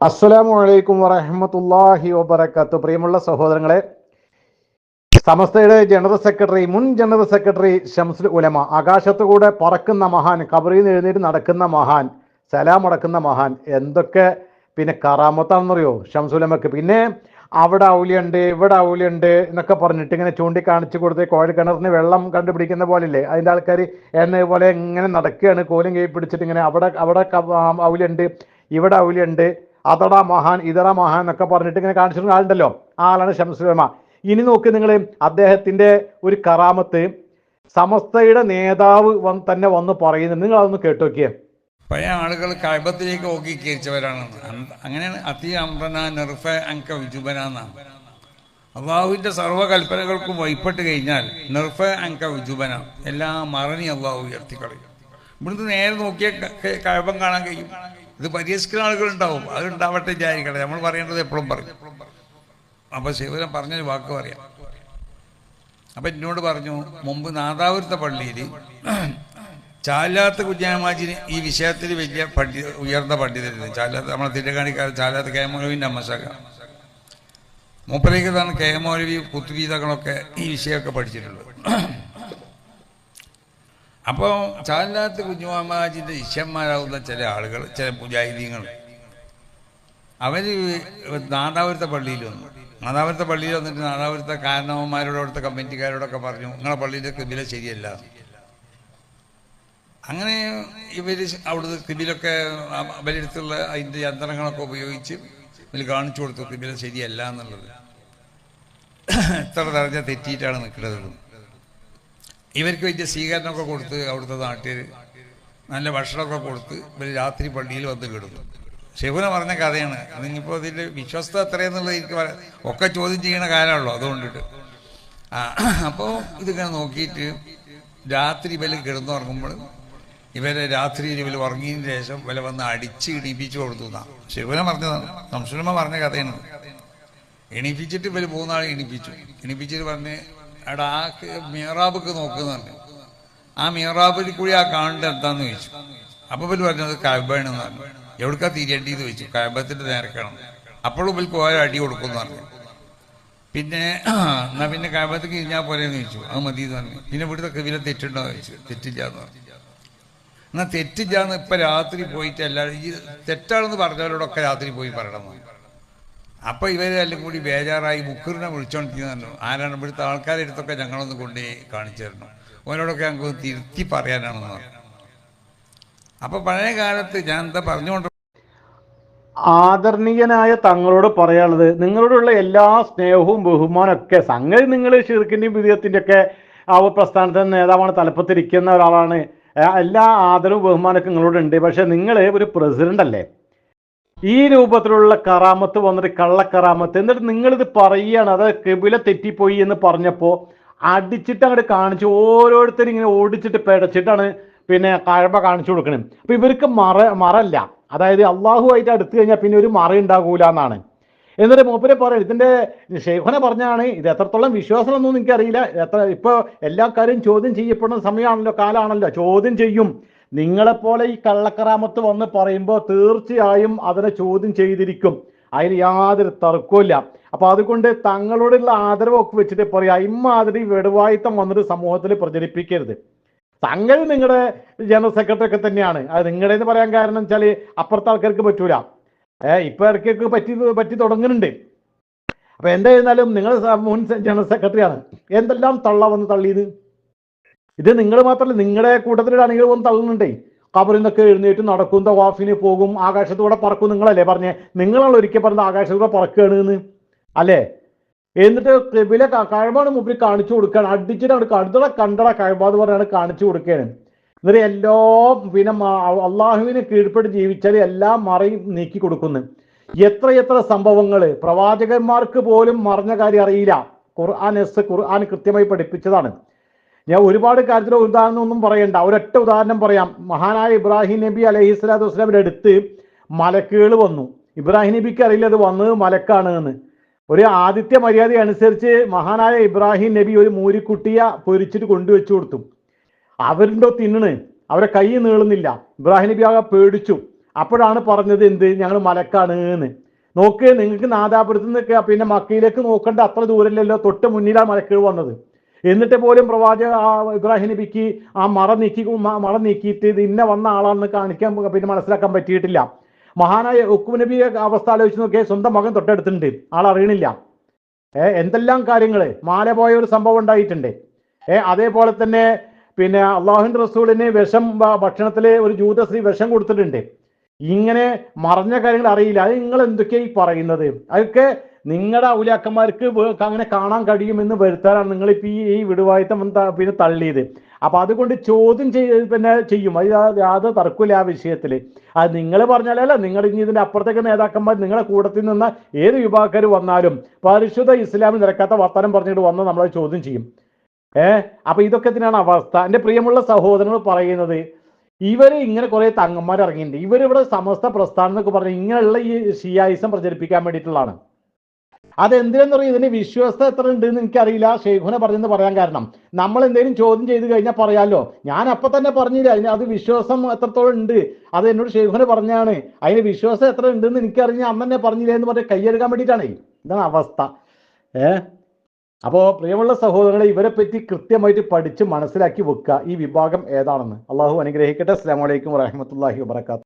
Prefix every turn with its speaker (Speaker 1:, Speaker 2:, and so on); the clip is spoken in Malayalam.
Speaker 1: അസ്സലാമു അലൈക്കും വറഹമത്തല്ലാഹി വബർക്കാത്തു പ്രിയമുള്ള സഹോദരങ്ങളെ സമസ്തയുടെ ജനറൽ സെക്രട്ടറി മുൻ ജനറൽ സെക്രട്ടറി ഷംസുൽ ഉലമ ആകാശത്തുകൂടെ പറക്കുന്ന മഹാൻ നിന്ന് എഴുന്നേറ്റ് നടക്കുന്ന മഹാൻ സലാം അടക്കുന്ന മഹാൻ എന്തൊക്കെ പിന്നെ കറാമത്താണെന്നറിയോ ഷംസുലമക്ക് പിന്നെ അവിടെ ഔലിയുണ്ട് ഇവിടെ ഔലിയുണ്ട് എന്നൊക്കെ പറഞ്ഞിട്ട് ഇങ്ങനെ ചൂണ്ടിക്കാണിച്ചു കൊടുത്ത് കോഴിക്കിണറിന് വെള്ളം കണ്ടുപിടിക്കുന്ന പോലെയല്ലേ? അതിന്റെ ആൾക്കാർ എന്ന പോലെ ഇങ്ങനെ നടക്കുകയാണ് കോലും കൈ പിടിച്ചിട്ട് ഇങ്ങനെ അവിടെ അവിടെ ഔലിയുണ്ട് ഇവിടെ ഔലിയുണ്ട് അതടാ മഹാൻ ഇതറ മഹാൻ എന്നൊക്കെ പറഞ്ഞിട്ട് ഇങ്ങനെ കാണിച്ചിരുന്ന ആളുണ്ടല്ലോ. ആ ആളാണ് ഷംസുലമ ഇനി നോക്കി നിങ്ങൾ അദ്ദേഹത്തിന്റെ ഒരു കറാമത്ത് സമസ്തയുടെ നേതാവ് തന്നെ വന്ന് പറയുന്നത് നിങ്ങൾ അതൊന്ന് കേട്ടോക്കിയേ.
Speaker 2: പഴയ ആളുകൾ കഴബത്തിലേക്ക് ഓക്കി കയറിച്ചവരാണെന്ന് അങ്ങനെയാണ് അതി അമ്രന നിർഫ അങ്ക വിജുബനാന്ന അള്ളാഹുവിന്റെ സർവകൽപ്പനകൾക്കും വൈപ്പെട്ട് കഴിഞ്ഞാൽ നിർഫ അങ്ക വിജുബന എല്ലാം മറണി അള്ളാഹു ഉയർത്തിക്കളയും. ഇവിടുന്ന് നേരെ നോക്കിയ കഴബം കാണാൻ കഴിയും. ഇത് പരിഹസിക്കുന്ന ആളുകളുണ്ടാവും. അത് ഉണ്ടാവട്ടെ വിചാരിക്കട്ടെ നമ്മൾ പറയേണ്ടത് എപ്പോഴും പറയും. അപ്പോൾ ശിവരൻ പറഞ്ഞൊരു വാക്ക് പറയാം. അപ്പം എന്നോട് പറഞ്ഞു മുമ്പ് നാദാപുരത്തെ പള്ളിയിൽ ചാലാത്ത് കുഞ്ഞാമാജിന് ഈ വിഷയത്തിൽ വലിയ പണ്ഡി ഉയർന്ന പണ്ഡിതരുന്നു ചാലാത്ത് നമ്മളെ തിരുകാണിക്കാരൻ ചാലാത്ത് കെ മൗലവിന്റെ അമ്മശക മൂപ്പരേക്കതാണ് കെ മൗലവി കുത്തുബീതകളൊക്കെ ഈ വിഷയമൊക്കെ പഠിച്ചിട്ടുള്ളത്. അപ്പോൾ ചാലാത്ത് കുഞ്ഞുമാമാജിന്റെ ശിഷ്യന്മാരാകുന്ന ചില ആളുകൾ ചില മുജാഹിദീങ്ങൾ അവർ നാദാപുരത്തെ പള്ളിയിൽ വന്നു. നാദാപുരത്തെ പള്ളിയിൽ വന്നിട്ട് നാദാപുരത്തെ കാരണവന്മാരോട് അവിടുത്തെ കമ്മിറ്റിക്കാരോടൊക്കെ പറഞ്ഞു നിങ്ങളെ പള്ളിയിലെ കിബില ശരിയല്ല. അങ്ങനെ ഇവർ അവിടുത്തെ കിബിലൊക്കെ അവരെടുത്തുള്ള അതിന്റെ യന്ത്രങ്ങളൊക്കെ ഉപയോഗിച്ച് ഇവർ കാണിച്ചു കൊടുത്തു കിബില ശരിയല്ല എന്നുള്ളത്. എത്ര തരഞ്ഞ തെറ്റിയിട്ടാണ് നിൽക്കുന്നത്. ഇവർക്ക് വലിയ സ്വീകരണമൊക്കെ കൊടുത്ത് അവിടുത്തെ നാട്ടിൽ നല്ല ഭക്ഷണമൊക്കെ കൊടുത്ത് ഇവർ രാത്രി പള്ളിയിൽ വന്ന് കിടന്നു. ശിവന പറഞ്ഞ കഥയാണ്. നിങ്ങിപ്പോൾ ഇതിൽ വിശ്വസ്ത എത്രയെന്നുള്ളത് എനിക്ക് ഒക്കെ ചോദ്യം ചെയ്യണ കാലമാണല്ലോ അതുകൊണ്ടിട്ട്. അപ്പോൾ ഇതിങ്ങനെ നോക്കിയിട്ട് രാത്രി ഇവർ കിടന്നുറങ്ങുമ്പോൾ ഇവരെ രാത്രിയിൽ ഇവർ ഉറങ്ങിയതിന് ശേഷം ഇവരെ വന്ന് അടിച്ച് ഇടിപ്പിച്ചു കൊടുത്തു എന്നാ. ശിവന പറഞ്ഞതാണ്. സംശുലമ്മ പറഞ്ഞ കഥയാണ്. എണീപ്പിച്ചിട്ട് ഇവർ മൂന്നാൾ എണീപ്പിച്ചു. എണീപ്പിച്ചിട്ട് പറഞ്ഞ് എടാ ആ മിയറാബൊക്കെ നോക്കുന്നുണ്ട് ആ മിഹറാബിൽ കൂടി ആ കാണേണ്ടത് എന്താന്ന് ചോദിച്ചു. അപ്പൊ ഇവർ പറഞ്ഞത് കഴബാണെന്ന് പറഞ്ഞു. തിരിയേണ്ടി തിരിയേണ്ടത് ചോദിച്ചു. കഴബത്തിന്റെ നേരക്കണം അപ്പോഴും ഇവർക്ക് ഓരോ അടി കൊടുക്കുമെന്ന് പറഞ്ഞു. പിന്നെ എന്നാ പിന്നെ കഴബത്തേക്ക് ഇരിഞ്ഞാൽ പോരെന്ന് ചോദിച്ചു. അത് മതി എന്ന് പറഞ്ഞു. പിന്നെ ഇവിടുത്തെ കവിലെ തെറ്റുണ്ടോ എന്ന് ചോദിച്ചു. തെറ്റില്ല എന്ന് പറഞ്ഞു. എന്നാ തെറ്റില്ലാന്ന് ഇപ്പൊ രാത്രി പോയിട്ട് എല്ലാവരും ഈ തെറ്റാണെന്ന് പറഞ്ഞവരോടൊക്കെ രാത്രി പോയി പറയണം എന്ന് പറഞ്ഞു. അപ്പൊ ഇവരെല്ലാം കൂടി ബേജാറായി മുക്കറിനെ വിളിച്ചോണ്ടിരിക്കുന്നു ആരാണ് ഇവിടുത്തെ ആൾക്കാരെ അടുത്തൊക്കെ ഞങ്ങളൊന്ന് കൊണ്ടുപോയി കാണിച്ചു തരണം. ഓരോടൊക്കെ ഞങ്ങൾക്ക് തിരുത്തി പറയാനാണെന്ന് അപ്പൊ പഴയ കാലത്ത് ഞാൻ എന്താ പറഞ്ഞുകൊണ്ട്
Speaker 1: ആദരണീയനായ തങ്ങളോട് പറയാനുള്ളത് നിങ്ങളോടുള്ള എല്ലാ സ്നേഹവും ബഹുമാനമൊക്കെ സംഗതി നിങ്ങൾ ഷിർക്കിന്റെയും വിധേയത്തിന്റെ ഒക്കെ ആ ഒരു പ്രസ്ഥാനത്തിന് നേതാവാണ് തലപ്പത്തിരിക്കുന്ന ഒരാളാണ്. എല്ലാ ആദരവും ബഹുമാനമൊക്കെ നിങ്ങളോടുണ്ട്. പക്ഷെ നിങ്ങൾ ഒരു പ്രസിഡന്റ് അല്ലേ? ഈ രൂപത്തിലുള്ള കറാമത്ത് വന്നിട്ട് കള്ളക്കറാമത്ത്. എന്നിട്ട് നിങ്ങളിത് പറയുകയാണ് അത് കെബില തെറ്റിപ്പോയി എന്ന് പറഞ്ഞപ്പോൾ അടിച്ചിട്ട് അങ്ങോട്ട് കാണിച്ചു ഓരോരുത്തരും ഇങ്ങനെ ഓടിച്ചിട്ട് പിടച്ചിട്ടാണ് പിന്നെ കഴമ്പ കാണിച്ചു കൊടുക്കണത് അപ്പം ഇവർക്ക് മറ മറല്ല. അതായത് അള്ളാഹു ആയിട്ട് അടുത്ത് കഴിഞ്ഞാൽ പിന്നെ ഒരു മറ ഉണ്ടാകൂല എന്നാണ്. എന്നിട്ട് മൂപ്പരെ പറയും ഇതിന്റെ ഷെയ്ഖനെ പറഞ്ഞാണ് ഇത് എത്രത്തോളം വിശ്വാസമൊന്നും എനിക്കറിയില്ല. എത്ര ഇപ്പോൾ എല്ലാ കാര്യം ചോദ്യം ചെയ്യപ്പെടുന്ന സമയമാണല്ലോ കാലാണല്ലോ. ചോദ്യം ചെയ്യും. നിങ്ങളെപ്പോലെ ഈ കള്ളക്കറാമത്ത് വന്ന് പറയുമ്പോൾ തീർച്ചയായും അതിനെ ചോദ്യം ചെയ്തിരിക്കും. അതിൽ യാതൊരു തർക്കവും അപ്പൊ അതുകൊണ്ട് തങ്ങളോടുള്ള ആദരവൊക്കെ വെച്ചിട്ട് പറയാ ഇമ്മാതിരി വെടുവായിത്തം വന്നിട്ട് സമൂഹത്തിൽ പ്രചരിപ്പിക്കരുത്. തങ്ങൾ നിങ്ങളുടെ ജനറൽ സെക്രട്ടറി ഒക്കെ തന്നെയാണ്. അത് നിങ്ങളുടെ എന്ന് പറയാൻ കാരണം വെച്ചാൽ അപ്പുറത്തെ ആൾക്കാർക്ക് പറ്റൂല. ഏഹ് ഇപ്പൊ ഇടയ്ക്കൊക്കെ പറ്റി പറ്റി തുടങ്ങുന്നുണ്ട്. അപ്പൊ എന്തായിരുന്നാലും നിങ്ങൾ മുൻ ജനറൽ സെക്രട്ടറിയാണ്. എന്തെല്ലാം തള്ള വന്ന് തള്ളിയത്? ഇത് നിങ്ങൾ മാത്രമല്ല നിങ്ങളുടെ കൂട്ടത്തിലൊരു അണികൾ വന്ന് തള്ളുന്നുണ്ടേ. കബറിൽ നിന്നൊക്കെ എഴുന്നേറ്റ് നടക്കും തവാഫിന് പോകും ആകാശത്തൂടെ പറക്കും നിങ്ങളല്ലേ പറഞ്ഞേ? നിങ്ങളാണ് ഒരിക്കൽ പറഞ്ഞത് ആകാശത്തൂടെ പറക്കുകയാണ് എന്ന് അല്ലേ? എന്നിട്ട് കബിലെ കഴിവാണ് മുമ്പിൽ കാണിച്ചു കൊടുക്കുകയാണ്. അടിച്ചിട്ട് അവിടെ കണ്ടട കഴിവാന്ന് പറഞ്ഞാണ് കാണിച്ചു കൊടുക്കുകയാണ്. എന്നിട്ട് എല്ലോ പിന്നെ അള്ളാഹുവിനെ കീഴ്പ്പെട്ട് ജീവിച്ചാൽ എല്ലാം മറി നീക്കി കൊടുക്കുന്നു. എത്ര എത്ര സംഭവങ്ങൾ പ്രവാചകന്മാർക്ക് പോലും മറഞ്ഞ കാര്യം അറിയില്ല. ഖുർആൻ എസ് ഖുർആൻ കൃത്യമായി പഠിപ്പിച്ചതാണ്. ഞാൻ ഒരുപാട് കാര്യത്തിൽ ഉദാഹരണം ഒന്നും പറയണ്ട. ഒരൊറ്റ ഉദാഹരണം പറയാം. മഹാനായ ഇബ്രാഹിം നബി അലഹി സ്വലാത്തു വസ്സലാമിന്റെ അടുത്ത് മലക്കുകൾ വന്നു. ഇബ്രാഹിം നബിക്ക് അറിയില്ല അത് വന്നത് മലക്കാണ് എന്ന് ഒരു ആദിത്യ മര്യാദ അനുസരിച്ച് മഹാനായ ഇബ്രാഹിം നബി ഒരു മൂരിക്കുട്ടിയെ പൊരിച്ചിട്ട് കൊണ്ടുവച്ചു കൊടുത്തു. അവരുടെ തിന്നണ്. അവരെ കൈ നീളുന്നില്ല. ഇബ്രാഹിം നബി ആകെ പേടിച്ചു. അപ്പോഴാണ് പറഞ്ഞത് എന്ത്? ഞങ്ങൾ മലക്കാണ് എന്ന് നോക്ക് നിങ്ങൾക്ക് നാദാപുരത്ത് നിന്നൊക്കെ പിന്നെ മക്കയിലേക്ക് നോക്കേണ്ട അത്ര ദൂരമില്ലല്ലോ തൊട്ട് മുന്നിലാണ് മലക്കുകൾ വന്നത്. എന്നിട്ട് പോലും പ്രവാചക ഇബ്രാഹിം നബിക്ക് ആ മറ നീക്കി മറ നീക്കിയിട്ട് ഇത് ഇന്ന വന്ന ആളാണെന്ന് കാണിക്കാൻ പിന്നെ മനസ്സിലാക്കാൻ പറ്റിയിട്ടില്ല. മഹാനായ ഉക്കു നബി അവസ്ഥ ആലോചിച്ച് നോക്കിയാൽ സ്വന്തം മകൻ തൊട്ടടുത്തുണ്ട്. ആൾ അറിയണില്ല. എന്തെല്ലാം കാര്യങ്ങൾ മാല പോയ ഒരു സംഭവം ഉണ്ടായിട്ടുണ്ട്. ഏ അതേപോലെ തന്നെ പിന്നെ അള്ളാഹുവിന്റെ റസൂലിന് വിഷം ഭക്ഷണത്തിൽ ഒരു ജൂതശ്രീ വിഷം കൊടുത്തിട്ടുണ്ട്. ഇങ്ങനെ മറഞ്ഞ കാര്യങ്ങൾ അറിയില്ല. അത് നിങ്ങൾ എന്തൊക്കെയാ ഈ പറയുന്നത്? അതൊക്കെ നിങ്ങളുടെ ഔലിയാക്കന്മാർക്ക് അങ്ങനെ കാണാൻ കഴിയുമെന്ന് വരുത്താനാണ് നിങ്ങൾ ഇപ്പൊ ഈ വിടുവായുത്തം പിന്നെ തള്ളിയത്. അപ്പൊ അതുകൊണ്ട് ചോദ്യം ചെയ്യ പിന്നെ ചെയ്യും. അത് യാതൊരു തർക്കമില്ല ആ വിഷയത്തിൽ അത് നിങ്ങൾ പറഞ്ഞാലല്ല നിങ്ങൾ ഇനി ഇതിന്റെ അപ്പുറത്തേക്ക് നേതാക്കന്മാർ നിങ്ങളുടെ കൂടത്തിൽ നിന്ന് ഏത് വിഭാഗക്കാർ വന്നാലും പരിശുദ്ധ ഇസ്ലാമിൽ നിരക്കാത്ത വർത്തമാനം പറഞ്ഞിട്ട് വന്ന് നമ്മളെ ചോദ്യം ചെയ്യും. ഏ? അപ്പൊ ഇതൊക്കെ തന്നെയാണ് അവസ്ഥ? എന്റെ പ്രിയമുള്ള സഹോദരങ്ങൾ പറയുന്നത് ഇവർ ഇങ്ങനെ കുറെ തങ്ങന്മാർ ഇറങ്ങിയിട്ടുണ്ട്. ഇവരിവിടെ സമസ്ത പ്രസ്ഥാനം എന്നൊക്കെ പറഞ്ഞ് ഇങ്ങനെയുള്ള ഈ ഷിയായിസം പ്രചരിപ്പിക്കാൻ വേണ്ടിയിട്ടുള്ളതാണ്. അതെന്തിനെന്ന് പറയും ഇതിന് വിശ്വാസത എത്ര ഉണ്ട് എന്ന് എനിക്കറിയില്ല. ഷെയ്ഖുനെ പറഞ്ഞെന്ന് പറയാൻ കാരണം. നമ്മൾ എന്തെങ്കിലും ചോദ്യം ചെയ്ത് കഴിഞ്ഞാൽ പറയാമല്ലോ ഞാൻ അപ്പൊ തന്നെ പറഞ്ഞില്ല. അതിന് അത് വിശ്വാസം എത്രത്തോളം ഉണ്ട്? അത് എന്നോട് ഷെയ്ഖുനെ പറഞ്ഞാണ്. അതിന് വിശ്വാസം എത്ര ഉണ്ട് എന്ന് എനിക്കറിഞ്ഞ അന്ന് തന്നെ പറഞ്ഞില്ല എന്ന് പറഞ്ഞ് കൈയെടുക്കാൻ വേണ്ടിയിട്ടാണ്. ഇതാണ് അവസ്ഥ. ഏ? അപ്പോൾ പ്രിയമുള്ള സഹോദരങ്ങളെ ഇവരെ പറ്റി കൃത്യമായിട്ട് പഠിച്ച് മനസ്സിലാക്കി വെക്കുക. ഈ വിഭാഗം ഏതാണെന്ന്. അള്ളാഹു അനുഗ്രഹിക്കട്ടെ. അസ്സാം വലൈക്കും വാഹമത്തല്ലാഹി വാബർക്കാത്തു